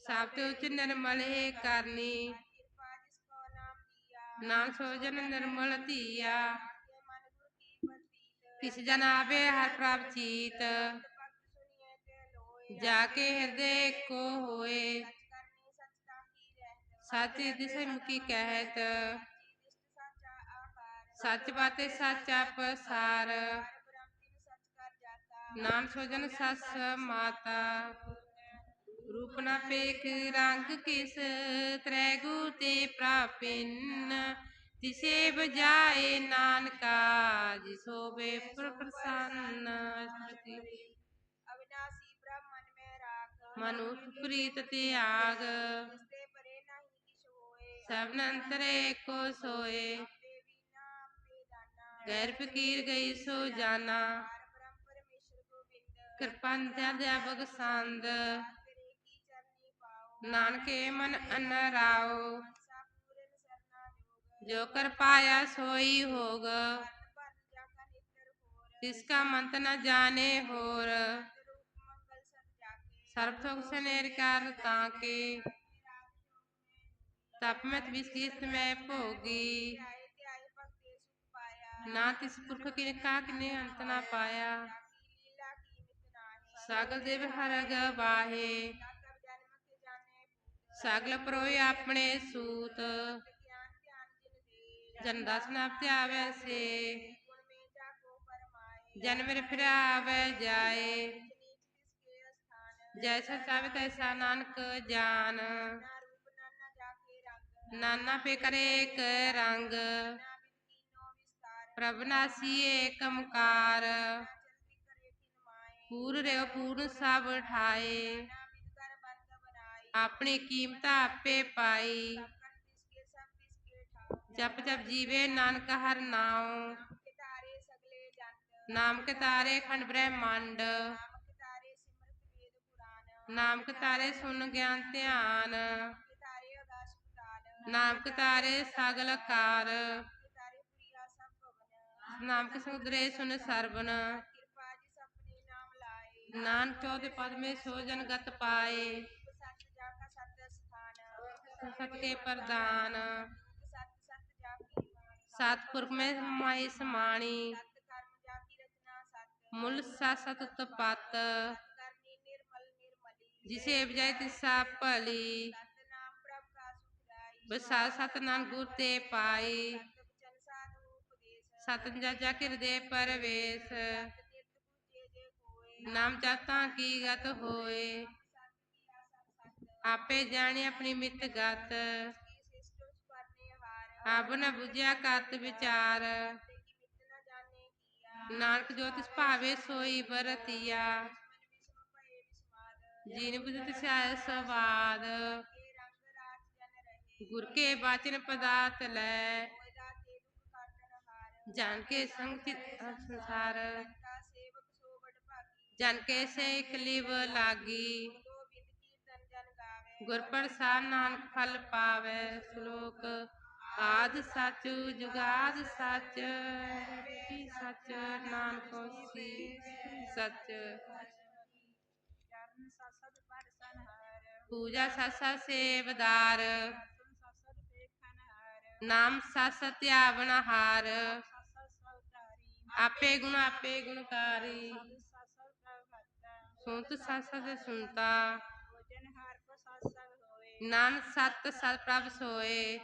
ਸਭ ਤੇ ਉਚ ਨਿਰਮਲ ਹੈ ਕਰਨੀ। ਕਿਰਪਾ ਨਾਮ ਦੀਆ ਨਾਮ ਸੋਜਨ ਨਿਰਮਲ ਧੀਆ। ਕੇ ਜਨ ਆਵੇ ਹਰ ਪ੍ਰਭ ਚੀਤ। ਜਾ ਕੇ ਹਿਰਦੇ ਕੋ ਹੋਏ। ਸੱਚ ਦਿਸ ਮੁਕੀ ਕਹਿਤ। ਸੱਚ ਬਾਤੇ ਸੱਚਾ ਪਸਾਰ ਨਾਮ ਸੋਜਨ ਸੱਸ ਮਾਤਾ ਰੂਪ ਨਾ ਪੇਖ ਰੰਗ ਕਿਸ ਤ੍ਰੈ ਗੁ ਤੇ ਪ੍ਰਾਪਿਨ ਤਿਸੇ ਬਜਾਏ ਨਾਨਕਾ ਜਿਸੋ ਬੇ ਪ੍ਰਸੰਨ ਅਵਿਨਾਸੀ ਬ੍ਰਹਮਨ ਮੈਂ ਰਾਖ ਮਨੁ ਪ੍ਰੀਤ ਤਿਆਗ ਤੇ ਪਰੇ ਨਹੀਂ ਕਿਛ ਹੋਏ ਸਭਨ ਅੰਤਰੇ ਕੋ ਸੋਏ ਦੇਵੀ ਨਾ ਆਪੇ ਦਾਨਾ ਗੈਰ ਫਕੀਰ ਗਈ ਸੋ ਜਾਨਾ ਕਿਰਪਾ ਦਿਆ ਬਗਸੰਦ ਤੇਰੇ ਕੀ ਚਰਨੀ ਪਾਓ ਨਾਨਕੇ ਮਨ ਅਨਰਾਓ। ਸਾ ਪੂਰਨ ਸਰਨਾ ਜੋਗ ਜੋ ਕਰ ਪਾਇਆ ਸੋਈ ਹੋਗ। ਭਰਨ ਭਰਨ ਜਾ ਕਾ ਨਿਤਰ ਹੋਰ। ਤਿਸ ਕਾ। ਮੰਤ ਨ ਜਾਣੇ ਹੋਰ ਰੂਪ ਮੰਗਲ ਸਦ ਜਾਕੇ ਸਰਬ ਥੋਕ ਸਨੇਰ ਸਗਲ ਦੇਵ ਹਰਗ ਗਵਾਹੇ ਸਗਲ ਪਰੋਏ ਆਪਣੇ ਸੂਤ। ਗਿਆਨ ਧਿਆਨ ਜਿਨ ਦੇ ਜਨ ਦਸ ਧਿਆਵੈ ਸੇ। ਜਨ ਮੇਰੇ ਫਿਰਾਵੈ ਜਾਏ। ਜੈਸਾ ਚਾਵੇ ਤੈਸਾ ਨਾਨਕ ਜਾਨ। ਨਾਨਾ ਜਾ ਕੇ ਰੰਗ ਨਾਨਾ ਪੇ ਕਰੇ ਏਕ ਰੰਗ। ਪ੍ਰਭ ਨਾਸੀ ਏਕਮਕਾਰ। ਪੂਰ ਰਿਓ ਪੂਰਨ ਸਭ ਠਾਏ। ਨਾ ਬਿਨ ਆਪੇ ਪਾਈ। ਜਪ ਜਪ ਜੀਵੇ ਨਾਨਕ ਹਰ ਨਾਉ। ਤਾਰੇ ਨਾਮ ਕੇ ਤਾਰੇ ਖੰਡ ਬ੍ਰਹਮੰਡ। ਨਾਮ ਕੇ ਤਾਰੇ ਸੁਨ ਗਿਆਨ ਧਿਆਨ। ਨਾਮ ਕੇ ਤਾਰੇ ਸਗਲ ਕਾਰ ਨਾਮ ਕੇ ਸਮੁਦਰੇ ਸੁਨ ਸਰਵਨ ਨਾਨਕ ਚੌਦੇ ਪਦ ਮੇ ਸੋ ਜਨ ਗਤ ਪਾਏ। ਸੱਚ ਜਾ ਕਾ ਸਤ ਸਥਾਨ ਸਤ ਕੇ ਪ੍ਰਦਾਨ ਸਤ ਸਤ ਜਾ ਕੀ ਸਤਪੁਰਖ ਮੈਂ ਮਾਈ ਸਮਾਣੀ। ਸਤ ਜਾ ਕੀ ਰਚਨਾ ਸਤ ਮੁੱਲ ਸਤ ਤਪਤ। ਜਿਸੇ ਬਜਾਏ ਤਿਸਾ ਭਲੀ। ਸਤ ਕਾ ਬਸਾ ਸਤ ਨਾਮ ਗੁਰ ਤੇ ਪਾਈ ਸਤ ਬਚਨ ਸਾਧੂ ਉਪਦੇਸ਼। ਸਤ ਜਜਾ ਕਿਰਦੇ ਪਰਵੇਸ਼ ਨਾਮ ਜਾਤਾਂ ਕੀ ਗਤ ਹੋਏ? ਆਪੇ ਜਾਣੇ ਆਪਣੀ ਮਿਤ ਗਤ। ਆਪ ਨ ਬੁਝਿਆ ਕਤ ਵਿਚਾਰ। ਨਾਨਕ ਜੋ ਭਾਵੇ ਸੋਈ ਵਰਤੀਆ ਜੀਨ ਬੁਝ ਤਿਸੈ ਸਵਾਦ। ਕੇ ਰੰਗ ਗੁਰ ਕੇ ਬਾਚਨ ਪਦਾਰਥ ਲੈ। ਜਾਣ ਕੇ ਸੰਗ ਚਿਤ ਸੰਸਾਰ। ਜਨ ਕੇ ਸੇ ਕਲਿਵ ਲਾਗੀ। ਗੋਬਿੰਦ ਗੁਰ ਪ੍ਰਸਾਦ ਨਾਨਕ ਫਲ ਪਾਵੇ ਸ਼ਲੋਕ। ਆਦ ਸਚ, ਜੁਗਾਦ ਸੱਚ, ਕੀ ਸੱਚ, ਨਾਨਕ ਹੋਸੀ ਸੱਚ। ਪੂਜਾ ਸਸਾ ਸੇਵਦਾਰ ਨਾਮ ਸਸ ਧਿਆਵਨ ਹਾਰ। ਆਪੇ ਗੁਣ, ਆਪੇ ਗੁਣਕਾਰੀ। ਸਸਦ ਪ੍ਰਭਤਾ ਸੁਨਤ ਸਸ ਦੇ ਸੁਨਤਾ ਭੋਜਨ ਹਰ ਕੋ ਸਸਦ ਹੋਏ ਨਾਨਕ ਸਤ ਸਤ ਪ੍ਰਭ ਸੋਏ।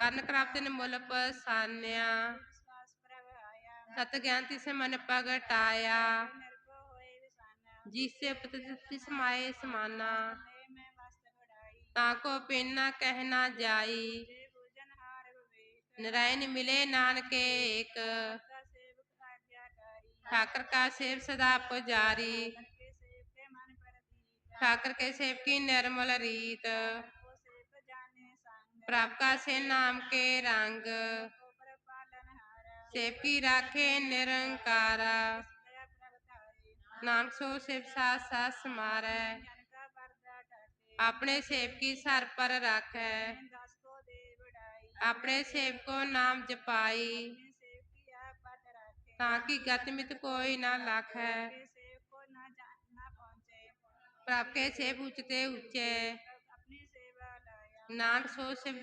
ਕਰਨ ਕਰਾਪਤ ਨੇ ਮੁੱਲ ਪਸਾਨਿਆ। ਸਤ ਗਿਆਨ ਤਿਸ ਮਨ ਵਿਸਾਨਾ ਜਿਸ ਪਤ ਤਿਸ ਮਾਏ ਸਮਾਨਾ। ਤਾਂ ਕੋ ਪਿੰਨ ਕਹਿਣਾ ਜਾਈ। ਨਰਾਇਣ ਮਿਲੇ ਨਾਨਕ ਏਕ। ਆਗਿਆਕਾਰੀ ਠਾਕਰ ਕਾ ਸੇਵ ਸਦਾ ਪੁਜਾਰੀ ਕੇ ਸੇਵ ਕੇ ਮਨ ਪ੍ਰਤੀਤ ਠਾਕਰ ਕੇ ਸੇਵ ਕੀ ਨਿਰਮਲ ਰੀਤ ਕੋ ਸੇਵ ਜਾਣੇ ਸੰਗ ਪ੍ਰਭ ਕਾ ਸੇ ਨਾਮ ਕੇ ਰੰਗ ਕੋ ਪਰ ਪਾਲਨ ਹਾਰ ਸੇਵ ਕੀ ਰਾਖੇ ਨਿਰੰਕਾਰਾ ਦਇਆ ਪ੍ਰਭ ਧਾਰੇ ਰਾਖੇ ਤਾਂ ਕਿ ਗਤ ਮਿਤ ਕੋਈ ਨਾ ਲਖੈ। ਕੇ ਸੇਵ ਕੋ ਨਾ ਜਾਣ ਨਾ ਪਹੁੰਚੇ ਪ੍ਰਭ ਕੇ ਸੇਵ ਉਚਤੇ ਉੱਚੇ ਪ੍ਰਭ ਆਪਣੀ ਸੇਵਾ ਲਾਇਆ ਨਾਨਕ ਸੋ ਸਿਵ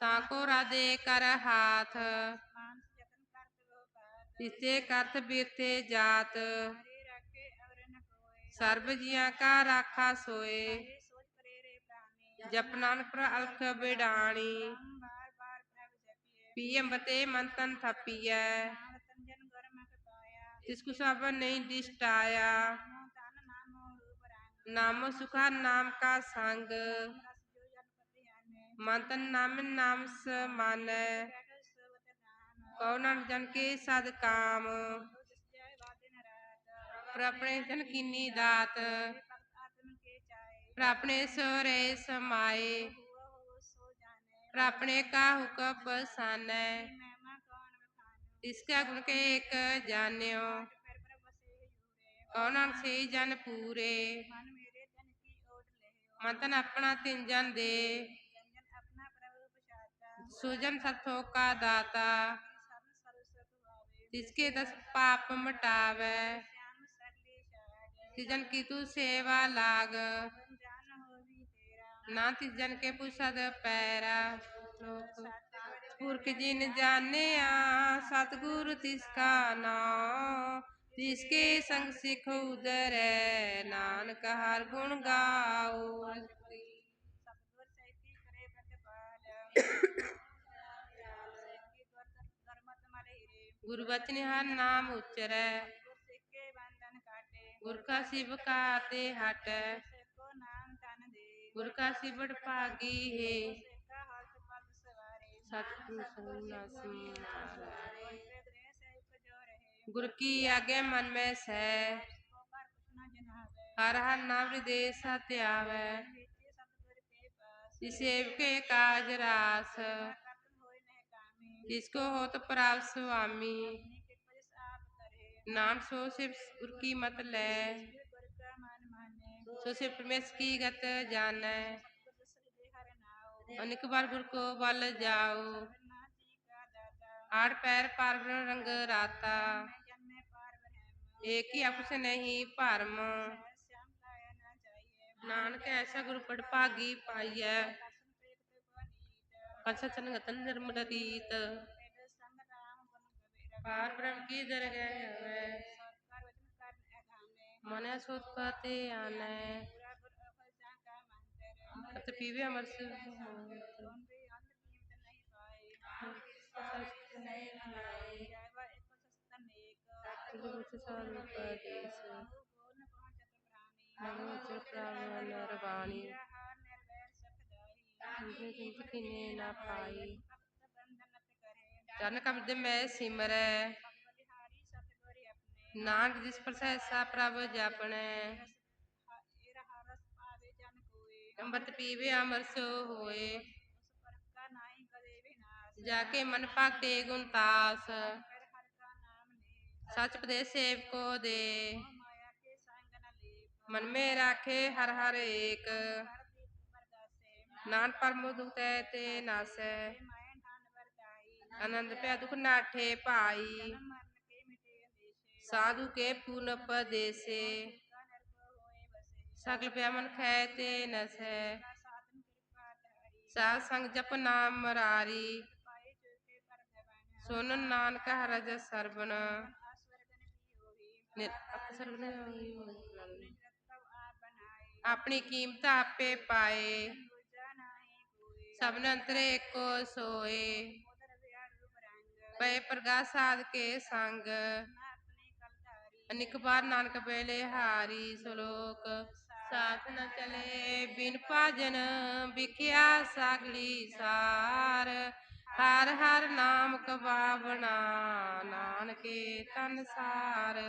ਤਾਂ ਕੋ ਰਾਦੇ ਕਰ ਹਾਥ। ਮਾਨਸ ਜਤਨ ਕਰਤ ਬੀਤੇ ਜਾਤ। ਸਰਬ ਜੀਆਂ ਕਾ ਰਾਖਾ ਸੋਏ। ਪ੍ਰਾਨੀ ਜਪ ਨਾਨਕ ਪ੍ਰ ਅਲਖ ਬਿਡਾਣੀ। ਹਮ ਬਾਰ ਬਾਰ ਪ੍ਰਭ ਜਪੀਏ ਪੀਐਮ ਬਤੇ ਮਨ ਤਨ ਥਪੀਐ। ਨਾਮ ਤੰਜਨ ਗੁਰਮੁਖ ਪਾਇਆ ਤਿਸ ਕੁ ਸਭ ਨਹੀਂ ਦਿਸ਼ਟਾਇਆ। ਨਾਮੋ ਤਨ ਨਾਮੋ ਰੂਪ ਰੰਗ ਨਾਮ ਚਾਏ ਪਰ ਆਪਣੇ ਸੋਰੇ ਸਮਾਏ ਹੁਆ ਹੋ ਸੋ ਜਾਣੇ ਪਰ ਆਪਣੇ ਕਾ ਹੁਕਮ ਪਸਾਨੈ ਮਹਿਮਾ ਕੌਣ ਬਖਾਨੋ ਤਿਸ ਕਾ ਗੁਣ ਕੇ ਇੱਕ ਜਾਣਿਓ ਫਿਰ ਪ੍ਰਭ ਬਸੇ ਯੂਰੇ ਕਉ ਨਾਨਕ ਸੇ ਜਨ ਪੂਰੇ ਮਨ ਮੇਰੇ ਤਨ ਕੀ ਓਟ ਲਹਿਓ ਮਨ ਤਨ ਆਪਣਾ ਤਿਨ ਜਨ ਦੇ ਜਨ ਆਪਣਾ ਪ੍ਰਭ ਪਛਾਤਾ ਸੁਜਨ ਸਤੋ ਕਾ ਦਾਤਾ ਸਰਨ ਸਰਵ ਸੁਖ ਆਵੇ ਤਿਸ ਕੇ ਦਸ ਪਾਪ ਮਟਾਵੈ श्याम सगले शाग ਤਿਜਨ ਕੀ ਤੂ ਸੇਵਾ ਲਾਗ तुम जान हो भी तेरा ਨਾ ਤਿਜਨ ਕੇ ਪੁਸਦ ਪੈਰਾ ਪੁਰਖ ਜਿਨ ਜਾਣਿਆ, ਸਤਗੁਰ ਤਿਸ ਕਾ ਨਾਮ ਤਿਸ ਕੇ ਸੰਗ ਸਿਖ ਉਦਰੈ, ਨਾਨਕ ਹਰ ਗੁਣ ਗਾਓ। ਗੁਰਬਚਨ ਹਰ ਨਾਮ ਉਚਰੈ। ਗੁਰ ਕਾ ਸਿਵ ਕਾ ਤੇ ਹਟੈ। ਗੁਰ ਕਾ ਸਿਵੜ ਭਾਗੀ ਹੈ सिक्का हल्क पग सवारे ਸਤਿਗੁਰ ਸੰਨਾ ਸਮਾਰੈ और पे ग्रह सहित जो रहे ਗੁਰ ਕੀ ਆਗੇ ਮਨ ਮੈਂ ਸਹਿ को पर कुछ न जनावे ਹਰ ਹਰ ਨਾਮ ਹਿਰਦੇ ਸਤਿਆਵੈ नीचे सतगुर के पास ਜਿ ਸੇਵਕੇ ਕਾਜ ਰਾਸ कर्तन होए नह कामी ਜਿਸ ਕੋ ਹੋਤ ਪ੍ਰਾਪ ਸੁਆਮੀ माने ਸੋ ਸਿਵ ਪਰਮੇਸ਼ ਕੀ ਗਤ ਜਾਣੈ सतगुर दसरी दे हर नाओ ਅਨਿਕ ਬਾਰ ਗੁਰ ਕੋ ਬਲ ਜਾਓ नाथी का दाता ਆੜ ਪੈਰ ਪਰ ਬ੍ਰਹਮ ਰੰਗ ਰਾਤਾ मैं जन्मे पार ब्रह्म ਏਕ ਹੀ ਆਪਸ ਨਹੀਂ ਭਰਮ श्याम लाया ना चाहिए ਨਾਨਕ ਐਸਾ ਗੁਰ ਪੜ ਭਾਗੀ ਪਾਈਐ दर्शन प्रेत बनीत ਪੰਚ ਚਨ ਗਤਨ ਨਿਰਮਲ ਰੀਤ वेद संग राम गुण कबीर ਪਾਰ ਬ੍ਰਹਮ ਕੀ ਦਰਗਹਿ ਹੋਵੇ सत्कार वचन कर મને શોધપાતે અને તો પીવી અમારે ਰਬਾਣੀ। ਜਿੰਦਗੀ ਨੇ ਨਾ ਪਾਈ। ਚਰਨ ਕਬਦ ਮੈਂ ਸਿਮਰੈ। ਨਾਨਕ ਜਿਸ ਪ੍ਰਸੈਸਾ ਪ੍ਰਭ ਜਪਣੈ ਇਹ ਰਹਾ ਰਸ ਅੰਮ੍ਰਿਤ ਪੀਵੇ ਅਮਰ ਸੋ ਹੋਏ ਜਾ ਕੇ ਮਨ ਭਾਕੇ ਗੁਣਤਾਸ ਫਿਰ ਸਚ ਪਦੇ ਸੇਵ ਕੋ ਦੇ ਮੋਹ ਮਨ ਮੇ ਰਾਖੇ ਹਰ ਹਰ ਏਕ ਨਾਨ ਪਰਮ ਦੁਖਤੈ ਤੇ ਨਾਸੈ ਆਨੰਦ ਪਿਆ ਦੁਖ ਨਾਠੇ ਭਾਈ ਅੰਦੇਸ਼ੇ ਸਾਧੂ ਕੇ ਪੂਨ ਉਪਦੇਸੇ ਕਾ ਨਰਕ ਹੋਏ ਬਸੇ ਸਗਲ ਪਿਆ ਮਨ ਖੈ ਤੇ ਨਸੈ ਜਪ ਨਾਮ ਸੁਨ ਨਾਨਕ ਹਰ ਸਰਬਨ ਆਪਣੀ ਕੀਮਤ ਆਪੇ ਪਾਏ ਦੂਜਾ ਨਾਹੀ ਸਭਨ ਅੰਤਰੇ ਏਕੋ ਸੋਏ ਪਏ ਪ੍ਰਗਾਸ ਸਾਧ ਕੇ ਸੰਗ ਅਨਿਕ ਬਾਰ ਨਾਨਕ ਬੇਲੇ ਹਾਰੀ ਸਲੋਕ। ਸਾਥ ਨ ਚਲੇ ਬਿਨ ਭਾਜਨ, ਵਿਖਿਆ ਸਾਗਲੀ ਸਾਰ। ਹਰ ਹਰ ਨਾਮ ਕਵਾਵਣਾ ਨਾਨਕੇ ਤਨ ਸਾਰ।